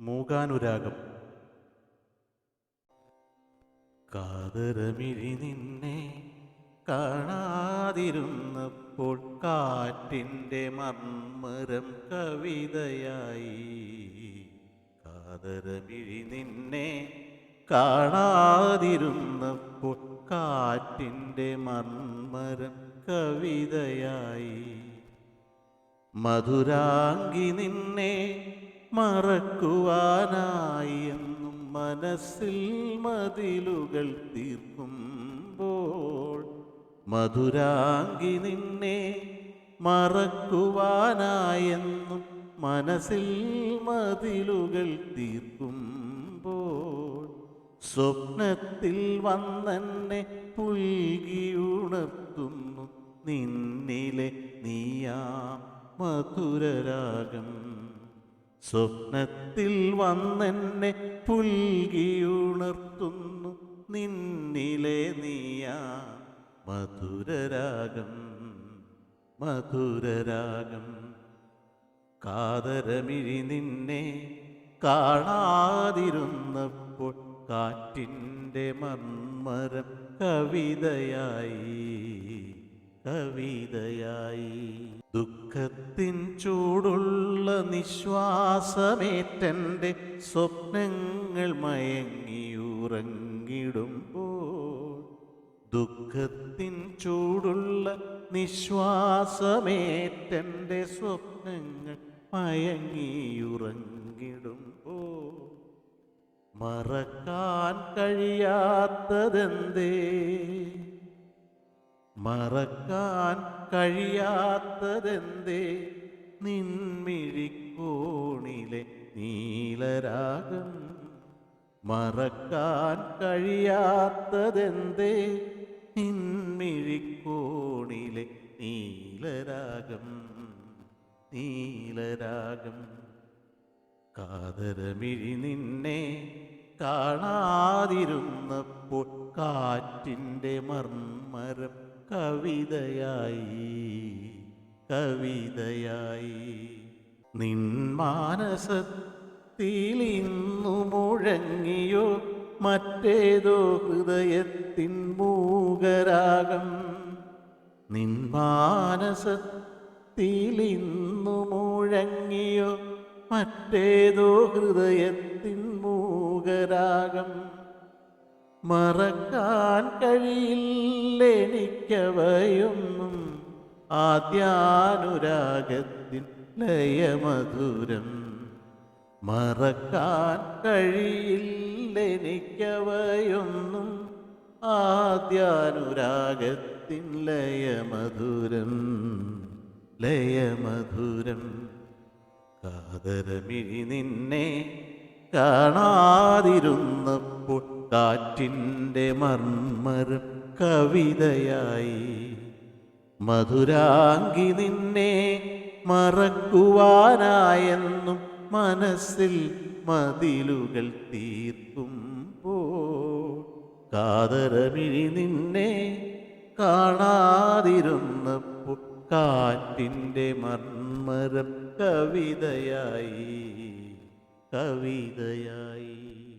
മൂകാനുരാഗം. കാതരമിഴി നിന്നെ കാണാതിരുന്നപ്പോൾ കാറ്റിന്റെ മർമ്മരം കവിതയായി. കാതരമിഴി നിന്നെ കാണാതിരുന്നപ്പോൾ കാറ്റിന്റെ മർമ്മരം കവിതയായി. മധുരാങ്കി നിന്നെ മറക്കുവാനായി എന്നും മനസ്സിൽ മതിലുകൾ തീർക്കുമ്പോൾ മധുരാങ്കി നിന്നെ മറക്കുവാനായെന്നും മനസ്സിൽ മതിലുകൾ തീർക്കുമ്പോൾ സ്വപ്നത്തിൽ വന്നെന്നെ പുൽകിയുണർത്തുന്നു. നിന്നിലെ നീയാ മധുരരാഗം. സ്വപ്നത്തിൽ വന്നെന്നെ പുൽകിയുണർത്തുന്നു. നിന്നിലെ നീയാ മധുരരാഗം മധുരരാഗം. കാതരമിഴി നിന്നെ കാണാതിരുന്നപ്പോൾ കാറ്റിന്റെ മന്മരം കവിതയായി. കവിതയായി ദുഃഖത്തിൻ ചൂടുള്ള നിശ്വാസമേറ്റന്റെ സ്വപ്നങ്ങൾ മയങ്ങിയുറങ്ങിടുമ്പോൾ ദുഃഖത്തിൻ ചൂടുള്ള നിശ്വാസമേറ്റന്റെ സ്വപ്നങ്ങൾ മയങ്ങിയുറങ്ങിടുമ്പോൾ മറക്കാൻ കഴിയാത്തതെന്തേ? മറക്കാൻ കഴിയാത്തതെന്തേ? നിൻമിഴിക്കോണിലെ നീലരാഗം മറക്കാൻ കഴിയാത്തതെന്തേ? നിൻമിഴിക്കോണിലെ നീലരാഗം നീലരാഗം. കാതരമിഴി നിന്നെ കാണാതിരുന്നപ്പോൾ കാറ്റിന്റെ മർമ്മരം കവിതയായി കവിതയായി. നിന്മാനസത്തിലിന്നു മുഴങ്ങിയോ മറ്റേതോ ഹൃദയത്തിൻ മൂകരാഗം. നിൻ നിന്മാനസത്തിലിന്നു മുഴങ്ങിയോ മറ്റേതോ ഹൃദയത്തിൻ മൂകരാഗം. മറക്കാൻ കഴിയില്ലെനിക്കവയൊന്നും ആദ്യാനുരാഗത്തിൻ ലയമധുരം മറക്കാൻ കഴിയില്ലെനിക്കവയൊന്നും ആദ്യാനുരാഗത്തിൻ ലയമധുരം ലയമധുരം കാതരമിഴി നിന്നെ കാണാതിരുന്നപ്പോൾ കാറ്റിന്റെ മർമ്മർ കവിതയായി. മധുരാങ്കി നിന്നെ മറക്കുവാനായെന്നും മനസ്സിൽ മതിലുകൾ തീർക്കുമ്പോൾ കാതരമിഴി നിന്നെ കാണാതിരുന്നപ്പോൾ കാറ്റിന്റെ മർമ്മരം കവിതയായി. കവിതയായി.